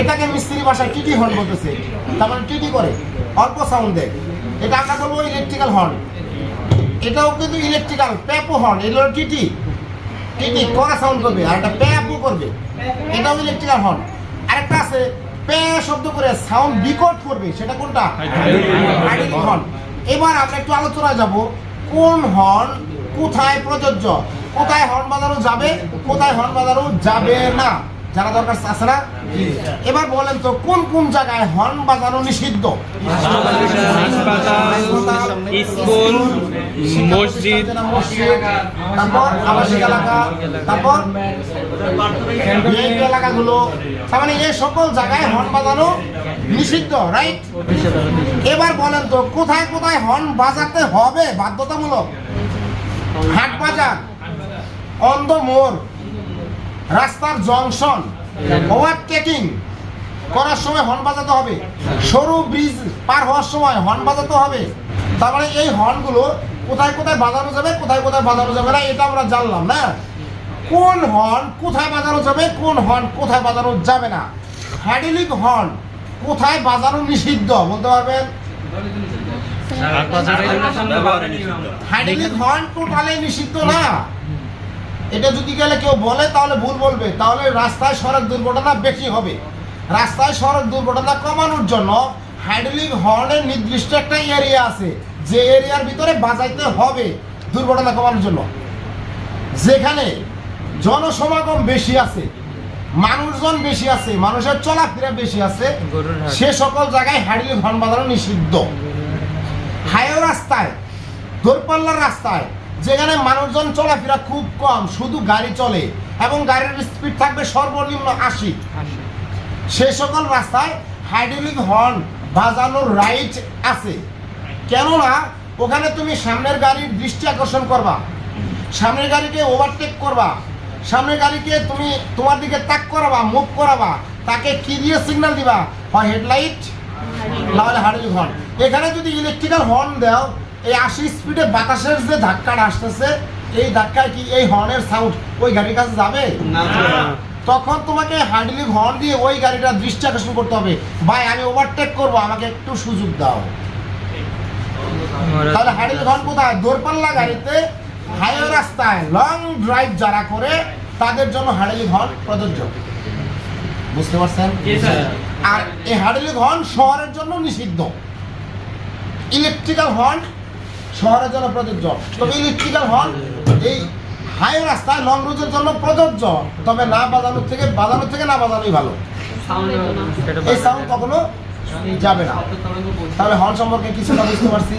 এটাকে মিস্ত্রি ভাষায় টিটি হর্ন বলতেছে। তার মানে টিটি করে। অল্প সাউন্ড দেয়। এটা আমরা বলব ইলেকট্রিক্যাল হর্ন এটাও কিন্তু ইলেকট্রিক্যাল প্যাপো হর্ন এগুলো টিটি টিটি করা সাউন্ড করবে, আর একটা প্যাপও করবে। এটাও ইলেকট্রিক্যাল হর্ন আরেকটা আছে প্যা শব্দ করে সাউন্ড বিকট করবে। সেটা কোনটা? হর্ন এবার আমরা একটু আলোচনায় যাব, কোন হর্ন কোথায় প্রযোজ্য? কোথায় হর্ন বাজানো যাবে, কোথায় হর্ন বাজানো যাবে না? জানা দরকার আছে না? এবার বলেন তো কোন কোন জায়গায় হর্ন বাজানো নিষিদ্ধ? স্কুল মসজিদ। তারপর আবাসিক এলাকা তারপর এলাকাগুলো। তার মানে এই সকল জায়গায় হর্ন বাজানো নিষিদ্ধ রাইট এবার বলেন তো কোথায় কোথায় হর্ন বাজাতে হবে? বাধ্যতামূলক। হাট বাজার অন্ধ মোড় রাস্তার জংশন ওভারটেকিং করার সময় হর্ন বাজাতে হবে সরু ব্রিজ পার হওয়ার সময় হর্ন বাজাতে হবে তার মানে এই হর্নগুলো কোথায় কোথায় বাজানো যাবে কোথায় কোথায় বাজানো যাবে না এটা আমরা জানলাম না কোন হর্ন কোথায় বাজানো যাবে কোন হর্ন কোথায় বাজানো যাবে না হ্যাডিলিক হর্ন কোথায় বাজানো নিষিদ্ধ বলতে পারবেন হাইড্রোলিক হর্ন টোটালি নিষিদ্ধ না এটা যদি গেলে কেউ বলে তাহলে ভুল বলবে। তাহলে রাস্তায় সড়ক দুর্ঘটনা বেশি হবে। রাস্তায় সড়ক দুর্ঘটনা কমানোর জন্য হাইড্রোলিক হর্নের নির্দিষ্ট একটা এরিয়া আছে। যে এরিয়ার ভিতরে বাজাইতে হবে দুর্ঘটনা কমানোর জন্য। যেখানে জনসমাগম বেশি আছে মানুষজন বেশি আছে মানুষের চলাফেরা বেশি আছে সে সকল জায়গায় হাইড্রোলিক হর্ন বাজানো নিষিদ্ধ। হাইওয়ে রাস্তায় দোরপাল্লার রাস্তায় যেখানে মানুষজন চলাফেরা খুব কম শুধু গাড়ি চলে এবং গাড়ির স্পিড থাকবে সর্বনিম্ন আশি। সে সকল রাস্তায় হাইড্রোলিক হর্ন বাজানোর রাইট আছে। কেননা ওখানে তুমি সামনের গাড়ির দৃষ্টি আকর্ষণ করবা সামনের গাড়িকে ওভারটেক করবা সামনের গাড়িকে তুমি তোমার দিকে তাক করাবা মুভ করাবা তাকে কি দিয়ে সিগন্যাল দিবা? হয় হেডলাইট নাহলে হাইড্রোলিক হর্ন এখানে যদি ইলেকট্রিক্যাল হর্ন দাও এই আশি স্পিডে বাতাসের যে ধাক্কাটা আসতেছে এই ধাক্কায় কি এই হর্নের সাউন্ড ওই গাড়ির কাছে যাবে? তখন তোমাকে হাইড্রোলিক হর্ন দিয়ে ওই গাড়িটা দৃষ্টি আকর্ষণ করতে হবে। ভাই আমি ওভারটেক করব আমাকে একটু সুযোগ দাও। তাহলে হাইড্রোলিক হর্ন কোথায়? দূরপাল্লা গাড়িতে হাইওয়ে রাস্তায় লং ড্রাইভ যারা করে তাদের জন্য হাইড্রোলিক হর্ন প্রযোজ্য। বুঝতে পারছেন? আর এই হাইড্রোলিক হর্ন শহরের জন্য নিষিদ্ধ। ইলেকট্রিক্যাল হর্ন শহরের জন্য প্রযোজ্য। তবে ইলেকট্রিক্যাল হর্ন এই হাই রাস্তায় লং রুটের জন্য প্রযোজ্য। তবে না বাজানোর থেকে বাজানোর থেকে না বাজানোই ভালো। এই সাউন্ড কখনো যাবে না। তাহলে হর্ন সম্পর্কে কিছুটা বুঝতে পারছি।